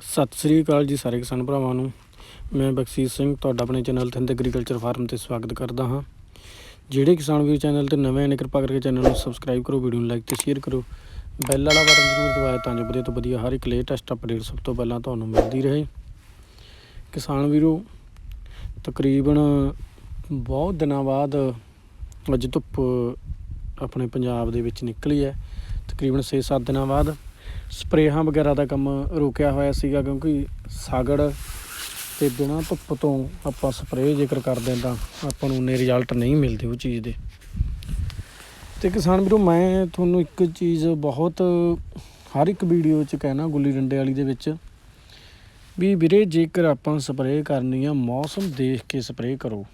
ਸਤਿ ਸ੍ਰੀ ਅਕਾਲ ਜੀ ਸਾਰੇ ਕਿਸਾਨ ਭਰਾਵਾਂ ਨੂੰ। ਮੈਂ ਬਖਸ਼ੀਸ਼ ਸਿੰਘ, ਤੁਹਾਡਾ ਆਪਣੇ ਚੈਨਲ ਥਿੰਦ ਐਗਰੀਕਲਚਰ ਫਾਰਮ ਤੇ ਸਵਾਗਤ ਕਰਦਾ ਹਾਂ। ਜਿਹੜੇ ਕਿਸਾਨ ਵੀਰ ਚੈਨਲ ਤੇ ਨਵੇਂ ਨੇ, ਕਿਰਪਾ ਕਰਕੇ ਚੈਨਲ ਨੂੰ ਸਬਸਕ੍ਰਾਈਬ ਕਰੋ ਵੀਡੀਓ ਨੂੰ ਲਾਈਕ ਤੇ ਸ਼ੇਅਰ ਕਰੋ। ਬੈਲ ਵਾਲਾ ਬਟਨ ਜ਼ਰੂਰ ਦਬਾਓ ਤਾਂ ਜੋ ਵਧੀਆ ਤੋਂ ਵਧੀਆ ਹਰ ਇੱਕ ਲੇਟੈਸਟ ਅਪਡੇਟ ਸਭ ਤੋਂ ਪਹਿਲਾਂ ਤੁਹਾਨੂੰ ਮਿਲਦੀ ਰਹੇ। ਕਿਸਾਨ ਵੀਰੋ, ਤਕਰੀਬਨ ਬਹੁਤ ਦਿਨਾਂ ਬਾਅਦ ਅੱਜ ਧੁੱਪ ਆਪਣੇ ਪੰਜਾਬ ਦੇ ਵਿੱਚ ਨਿਕਲੀ ਹੈ। ਤਕਰੀਬਨ 6-7 ਦਿਨਾਂ ਬਾਅਦ ਸਪਰੇਹਾਂ ਵਗੈਰਾ ਦਾ ਕੰਮ ਰੋਕਿਆ ਹੋਇਆ ਸੀਗਾ ਕਿਉਂਕਿ ਸਾਗੜ ਤੇ ਬਿਨਾਂ ਧੁੱਪ ਤੋਂ ਆਪਾਂ ਸਪਰੇਅ ਜੇਕਰ ਕਰਦੇ ਹਾਂ ਤਾਂ ਆਪਾਂ ਨੂੰ ਉਨੇ ਰਿਜ਼ਲਟ ਨਹੀਂ ਮਿਲਦੇ ਉਹ ਚੀਜ਼ ਦੇ। ਤੇ ਕਿਸਾਨ ਵੀਰੋ, ਮੈਂ ਤੁਹਾਨੂੰ ਇੱਕ ਚੀਜ਼ ਬਹੁਤ, ਹਰ ਇੱਕ ਵੀਡੀਓ 'ਚ ਕਹਿਣਾ ਗੁੱਲੀ ਡੰਡੇ ਵਾਲੀ ਦੇ ਵਿੱਚ ਵੀ ਵੀਰੇ, ਜੇਕਰ ਆਪਾਂ ਸਪਰੇਅ ਕਰਨੀ ਆ, ਮੌਸਮ ਦੇਖ ਕੇ ਸਪਰੇਅ ਕਰੋ।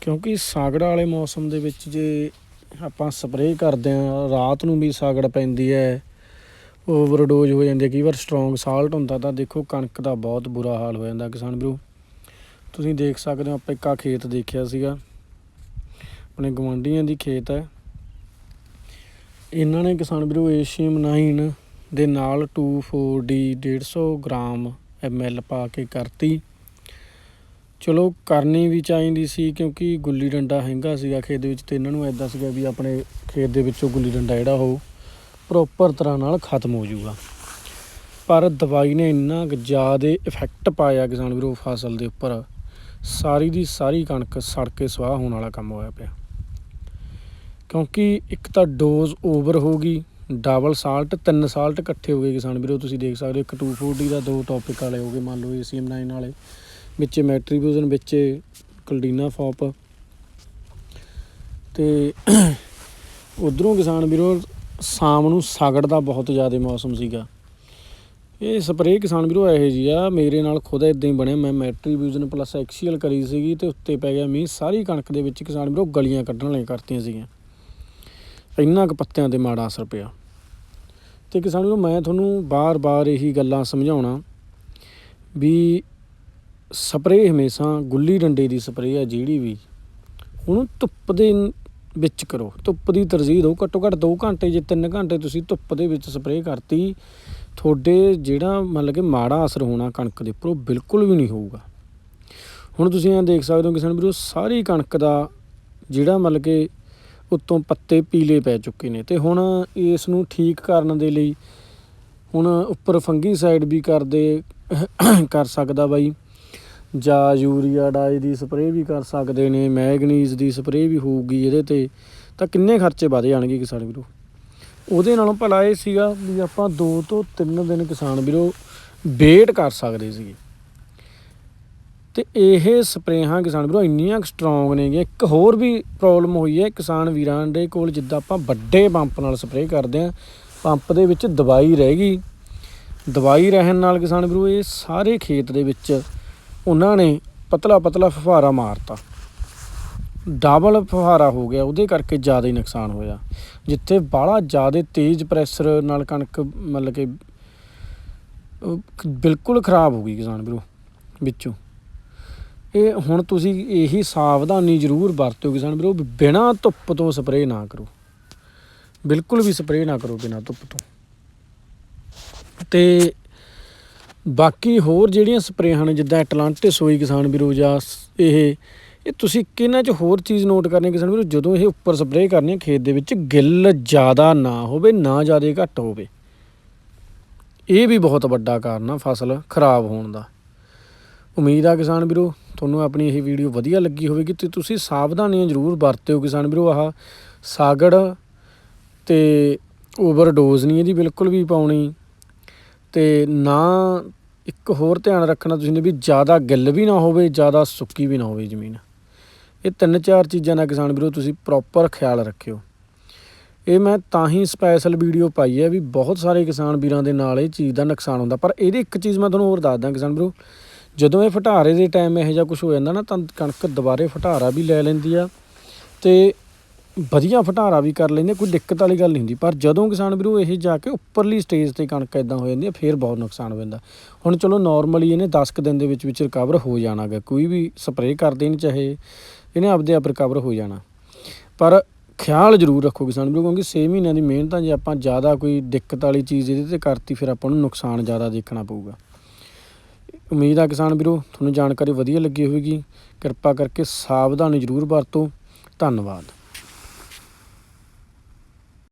ਕਿਉਂਕਿ ਸਾਗੜ ਵਾਲੇ ਮੌਸਮ ਦੇ ਵਿੱਚ ਜੇ ਆਪਾਂ ਸਪਰੇਅ ਕਰਦੇ ਆ, ਰਾਤ ਨੂੰ ਵੀ ਸਾਗੜ ਪੈਂਦੀ ਹੈ ਓਵਰਡੋਜ਼ ਹੋ ਜਾਂਦੀ ਹੈ, ਕਈ ਵਾਰ ਸਟਰੋਂਗ ਸਾਲਟ ਹੁੰਦਾ ਤਾਂ ਦੇਖੋ ਕਣਕ ਦਾ ਬਹੁਤ ਬੁਰਾ ਹਾਲ ਹੋ ਜਾਂਦਾ ਕਿਸਾਨ ਵੀਰੋ। ਤੁਸੀਂ ਦੇਖ ਸਕਦੇ ਹੋ, ਆਪਾਂ ਇੱਕਾ ਖੇਤ ਦੇਖਿਆ ਸੀਗਾ। ਆਪਣੇ ਗਵਾਂਢੀਆਂ ਦੀ ਖੇਤ ਹੈ। ਇਹਨਾਂ ਨੇ ਕਿਸਾਨ ਵੀਰੋ ਏਸ਼ੀਅਮ 9 ਦੇ ਨਾਲ 24D 150 ਗ੍ਰਾਮ ml ਪਾ ਕੇ ਕਰਤੀ। ਚਲੋ ਕਰਨੀ ਵੀ ਚਾਹੀਦੀ ਸੀ ਕਿਉਂਕਿ ਗੁੱਲੀ ਡੰਡਾ ਹੈਗਾ ਸੀਗਾ ਖੇਤ ਦੇ ਵਿੱਚ ਤੇ ਇਹਨਾਂ ਨੂੰ ਐਦਾਂ ਸੀਗਾ ਵੀ ਆਪਣੇ ਖੇਤ ਦੇ ਵਿੱਚੋਂ ਗੁੱਲੀ ਡੰਡਾ ਜਿਹੜਾ ਉਹ ਪ੍ਰੋਪਰ ਤਰ੍ਹਾਂ ਨਾਲ ਖਤਮ ਹੋ ਜਾਊਗਾ। ਪਰ ਦਵਾਈ ਨੇ ਇੰਨਾ ਕੁ ਜ਼ਿਆਦਾ ਇਫੈਕਟ ਪਾਇਆ ਕਿਸਾਨ ਵੀਰੋ ਫਸਲ ਦੇ ਉੱਪਰ। ਸਾਰੀ ਦੀ ਸਾਰੀ ਕਣਕ ਸੜ ਕੇ ਸਵਾਹ ਹੋਣ ਵਾਲਾ ਕੰਮ ਹੋਇਆ ਪਿਆ। ਕਿਉਂਕਿ ਇੱਕ ਤਾਂ ਡੋਜ਼ ਓਵਰ ਹੋ ਗਈ ਡਬਲ ਸਾਲਟ ਤਿੰਨ ਸਾਲਟ ਇਕੱਠੇ ਹੋ ਗਏ ਕਿਸਾਨ ਵੀਰੋ, ਤੁਸੀਂ ਦੇਖ ਸਕਦੇ ਹੋ, ਇੱਕ 240 ਦਾ ਦੋ ਟੌਪਿਕ ਵਾਲੇ ਹੋ ਗਏ, ਮੰਨ ਲਓ ਏਸੀਐਮ 9 ਵਾਲੇ, ਵਿੱਚ ਮੈਟਰੀਬਿਊਜ਼ਨ ਵਿੱਚ ਕਲਡੀਨਾ ਫੌਪ ਤੇ ਉਧਰੋਂ ਕਿਸਾਨ ਵੀਰੋ ਸ਼ਾਮ ਨੂੰ ਸਾਗੜ ਦਾ ਬਹੁਤ ਜ਼ਿਆਦਾ ਮੌਸਮ ਸੀਗਾ। ਇਹ ਸਪਰੇਅ ਕਿਸਾਨ ਵੀਰੋ ਇਹੋ ਜੀ ਆ, ਮੇਰੇ ਨਾਲ ਖੁਦ ਇਦਾਂ ਹੀ ਬਣਿਆ ਮੈਂ ਮੈਟਰੀਬਿਊਜ਼ਨ ਪਲੱਸ ਐਕਸੀਅਲ ਕਰੀ ਸੀਗੀ ਤੇ ਉੱਤੇ ਪੈ ਗਿਆ ਮੀਂਹ, ਸਾਰੀ ਕਣਕ ਦੇ ਵਿੱਚ ਕਿਸਾਨ ਵੀਰੋ ਗਲੀਆਂ ਕੱਢਣ ਲਈ ਕਰਤੀਆਂ ਸੀਗੀਆਂ। ਇੰਨਾ ਕੁ ਪੱਤਿਆਂ ਤੇ ਮਾੜਾ ਅਸਰ ਪਿਆ। ਤੇ ਕਿਸਾਨ ਵੀਰੋ ਮੈਂ ਤੁਹਾਨੂੰ ਬਾਰ-ਬਾਰ ਇਹੀ ਗੱਲਾਂ ਸਮਝਾਉਣਾ ਵੀ ਸਪਰੇਅ ਹਮੇਸ਼ਾ ਗੁੱਲੀ ਡੰਡੇ ਦੀ ਸਪਰੇਅ ਆ ਜਿਹੜੀ ਵੀ। ਉਹਨੂੰ ਧੁੱਪ ਦੇ ਵਿੱਚ ਕਰੋ। ਧੁੱਪ ਦੀ ਤਰਜੀਹ ਦਿਓ। ਘੱਟੋ ਘੱਟ 2 ਘੰਟੇ ਜੇ 3 ਘੰਟੇ ਤੁਸੀਂ ਧੁੱਪ ਦੇ ਵਿੱਚ ਸਪਰੇਅ ਕਰਤੀ, ਤੁਹਾਡੇ ਜਿਹੜਾ ਮਤਲਬ ਕਿ ਮਾੜਾ ਅਸਰ ਹੋਣਾ ਕਣਕ ਦੇ ਉੱਪਰ, ਉਹ ਬਿਲਕੁਲ ਵੀ ਨਹੀਂ ਹੋਊਗਾ। ਹੁਣ ਤੁਸੀਂ ਇਹ ਦੇਖ ਸਕਦੇ ਹੋ ਕਿਸਾਨ ਵੀਰੋ, ਸਾਰੀ ਕਣਕ ਦਾ ਜਿਹੜਾ ਮਤਲਬ ਕਿ ਉੱਤੋਂ ਪੱਤੇ ਪੀਲੇ ਪੈ ਚੁੱਕੇ ਨੇ ਤੇ ਹੁਣ ਇਸ ਨੂੰ ਠੀਕ ਕਰਨ ਦੇ ਲਈ ਹੁਣ ਉੱਪਰ ਫੰਗੀ ਸਾਈਡ ਵੀ ਕਰਦੇ, ਕਰ ਸਕਦਾ ਬਾਈ। ਜਾਂ ਯੂਰੀਆ ਡਾਈ ਦੀ ਸਪਰੇਅ ਵੀ ਕਰ ਸਕਦੇ ਨੇ, ਮੈਗਨੀਜ਼ ਦੀ ਸਪਰੇਅ ਵੀ ਹੋਊਗੀ ਇਹਦੇ ਤੇ, ਤਾਂ ਕਿੰਨੇ ਖਰਚੇ ਵਧ ਜਾਣਗੇ ਕਿਸਾਨ ਵੀਰੋ? ਉਹਦੇ ਨਾਲੋਂ ਭਲਾ ਇਹ ਸੀਗਾ ਵੀ ਆਪਾਂ 2 ਤੋਂ 3 ਦਿਨ ਕਿਸਾਨ ਵੀਰੋ ਵੇਟ ਕਰ ਸਕਦੇ ਸੀਗੇ। ਤੇ ਇਹ ਸਪਰੇਹਾਂ ਕਿਸਾਨ ਵੀਰੋ ਇੰਨੀਆਂ ਸਟਰੋਂਗ ਨੇਗੀਆਂ, ਇੱਕ ਹੋਰ ਵੀ ਪ੍ਰੋਬਲਮ ਹੋਈ ਹੈ, ਕਿਸਾਨ ਵੀਰਾਂ ਦੇ ਕੋਲ ਜਿੱਦਾਂ ਆਪਾਂ ਵੱਡੇ ਪੰਪ ਨਾਲ ਸਪਰੇਅ ਕਰਦੇ ਆਂ ਪੰਪ ਦੇ ਵਿੱਚ ਦਵਾਈ ਰਹਿ ਗਈ। ਦਵਾਈ ਰਹਿਣ ਨਾਲ ਕਿਸਾਨ ਵੀਰੋ ਇਹ ਸਾਰੇ ਖੇਤ ਦੇ ਵਿੱਚ ਉਹਨਾਂ ਨੇ ਪਤਲਾ ਪਤਲਾ ਫੁਹਾਰਾ ਮਾਰਤਾ। ਡਬਲ ਫੁਹਾਰਾ ਹੋ ਗਿਆ, ਉਹਦੇ ਕਰਕੇ ਜ਼ਿਆਦਾ ਹੀ ਨੁਕਸਾਨ ਹੋਇਆ। ਜਿੱਥੇ ਬਾਹਲਾ ਜ਼ਿਆਦਾ ਤੇਜ਼ ਪ੍ਰੈਸ਼ਰ ਨਾਲ ਕਣਕ ਮਤਲਬ ਕਿ ਬਿਲਕੁਲ ਖਰਾਬ ਹੋ ਗਈ ਕਿਸਾਨ ਵੀਰੋ, ਵਿੱਚੋਂ। ਇਹ ਹੁਣ ਤੁਸੀਂ ਇਹੀ ਸਾਵਧਾਨੀ ਜ਼ਰੂਰ ਵਰਤਿਓ ਕਿਸਾਨ ਵੀਰੋ, ਵੀ ਬਿਨਾਂ ਧੁੱਪ ਤੋਂ ਸਪਰੇਅ ਨਾ ਕਰੋ। ਬਿਲਕੁਲ ਵੀ ਸਪਰੇਅ ਨਾ ਕਰੋ ਬਿਨਾਂ ਧੁੱਪ ਤੋਂ। ਤੇ ਬਾਕੀ ਹੋਰ ਜਿਹੜੀਆਂ ਸਪਰੇਆਂ ਹਨ, ਜਿੱਦਾਂ ਐਟਲਾਂਟਿਸ ਹੋਈ ਕਿਸਾਨ ਵੀਰੋ ਜਾਂ ਇਹ ਇਹ ਤੁਸੀਂ ਕਿਹਨਾਂ 'ਚ ਹੋਰ ਚੀਜ਼ ਨੋਟ ਕਰਨੀ ਕਿਸਾਨ ਵੀਰੋ? ਜਦੋਂ ਇਹ ਉੱਪਰ ਸਪਰੇਅ ਕਰਨੀ ਹੈ, ਖੇਤ ਦੇ ਵਿੱਚ ਗਿੱਲ ਜ਼ਿਆਦਾ ਨਾ ਹੋਵੇ, ਨਾ ਜ਼ਿਆਦਾ ਘੱਟ ਹੋਵੇ। ਇਹ ਵੀ ਬਹੁਤ ਵੱਡਾ ਕਾਰਨ ਆ ਫਸਲ ਖਰਾਬ ਹੋਣ ਦਾ। ਉਮੀਦ ਆ ਕਿਸਾਨ ਵੀਰੋ, ਤੁਹਾਨੂੰ ਆਪਣੀ ਇਹ ਵੀਡੀਓ ਵਧੀਆ ਲੱਗੀ ਹੋਵੇਗੀ ਤੇ ਤੁਸੀਂ ਸਾਵਧਾਨੀਆਂ ਜ਼ਰੂਰ ਵਰਤਿਓ ਕਿਸਾਨ ਵੀਰੋ। ਆਹ ਸਾਗੜ ਤੇ ਓਵਰਡੋਜ਼ ਨਹੀਂ ਇਹਦੀ ਬਿਲਕੁਲ ਵੀ ਪਾਉਣੀ। ਤੇ ਨਾ ਇੱਕ ਹੋਰ ਧਿਆਨ ਰੱਖਣਾ ਤੁਸੀਂ ਨੇ ਵੀ ਜ਼ਿਆਦਾ ਗਿੱਲ ਵੀ ਨਾ ਹੋਵੇ, ਜ਼ਿਆਦਾ ਸੁੱਕੀ ਵੀ ਨਾ ਹੋਵੇ ਜ਼ਮੀਨ। ਇਹ ਤਿੰਨ ਚਾਰ ਚੀਜ਼ਾਂ ਦਾ ਕਿਸਾਨ ਵੀਰੋ, ਤੁਸੀਂ ਪ੍ਰੋਪਰ ਖਿਆਲ ਰੱਖਿਓ। ਇਹ ਮੈਂ ਤਾਂ ਹੀ ਸਪੈਸ਼ਲ ਵੀਡੀਓ ਪਾਈ ਹੈ ਵੀ ਬਹੁਤ ਸਾਰੇ ਕਿਸਾਨ ਵੀਰਾਂ ਦੇ ਨਾਲ ਇਹ ਚੀਜ਼ ਦਾ ਨੁਕਸਾਨ ਹੁੰਦਾ। ਪਰ ਇਹਦੀ ਇੱਕ ਚੀਜ਼ ਮੈਂ ਤੁਹਾਨੂੰ ਹੋਰ ਦੱਸਦਾ ਕਿਸਾਨ ਵੀਰੋ, ਜਦੋਂ ਇਹ ਫਟਾਰੇ ਦੇ ਟਾਈਮ ਇਹੋ ਜਿਹਾ ਕੁਝ ਹੋ ਜਾਂਦਾ ਨਾ, ਤਾਂ ਕਣਕ ਦੁਬਾਰੇ ਫਟਾਰਾ ਵੀ ਲੈ ਲੈਂਦੀ ਆ। ਤੇ ਵਧੀਆ ਫਟਾਰਾ ਵੀ ਕਰ ਲੈਂਦੇ, ਕੋਈ ਦਿੱਕਤ ਵਾਲੀ ਗੱਲ ਨਹੀਂ ਹੁੰਦੀ। ਪਰ ਜਦੋਂ ਕਿਸਾਨ ਵੀਰੋ ਇਹ ਜਾ ਕੇ ਉੱਪਰਲੀ ਸਟੇਜ ਤੇ ਕਣਕ ਇਦਾਂ ਹੋ ਜਾਂਦੀ ਹੈ, ਫੇਰ ਬਹੁਤ ਨੁਕਸਾਨ ਹੋ ਜਾਂਦਾ। ਹੁਣ ਚਲੋ ਨਾਰਮਲੀ ਇਹਨੇ 10 ਕੁ ਦਿਨ ਦੇ ਵਿੱਚ ਵਿੱਚ ਰਿਕਵਰ ਹੋ ਜਾਣਾਗਾ ਕੋਈ ਵੀ ਸਪਰੇਅ ਕਰਦੇ ਨਹੀਂ ਚਾਹੇ, ਇਹਨੇ ਆਪਦੇ ਆਪ ਰਿਕਵਰ ਹੋ ਜਾਣਾ। ਪਰ ਖਿਆਲ ਜ਼ਰੂਰ ਰੱਖੋ ਕਿਸਾਨ ਵੀਰੋ, ਕਿਉਂਕਿ 6 ਮਹੀਨਿਆਂ ਦੀ ਮਿਹਨਤ ਆ, ਜੇ ਆਪਾਂ ਜ਼ਿਆਦਾ ਕੋਈ ਦਿੱਕਤ ਵਾਲੀ ਚੀਜ਼ ਇਹਦੇ ਤੇ ਕਰਤੀ, ਫਿਰ ਆਪਾਂ ਨੂੰ ਨੁਕਸਾਨ ਜ਼ਿਆਦਾ ਦੇਖਣਾ ਪਊਗਾ। ਉਮੀਦ ਆ ਕਿਸਾਨ ਵੀਰੋ, ਤੁਹਾਨੂੰ ਜਾਣਕਾਰੀ ਵਧੀਆ ਲੱਗੀ ਹੋਵੇਗੀ। ਕਿਰਪਾ ਕਰਕੇ ਸਾਵਧਾਨੀ ਜ਼ਰੂਰ ਵਰਤੋ। ਧੰਨਵਾਦ।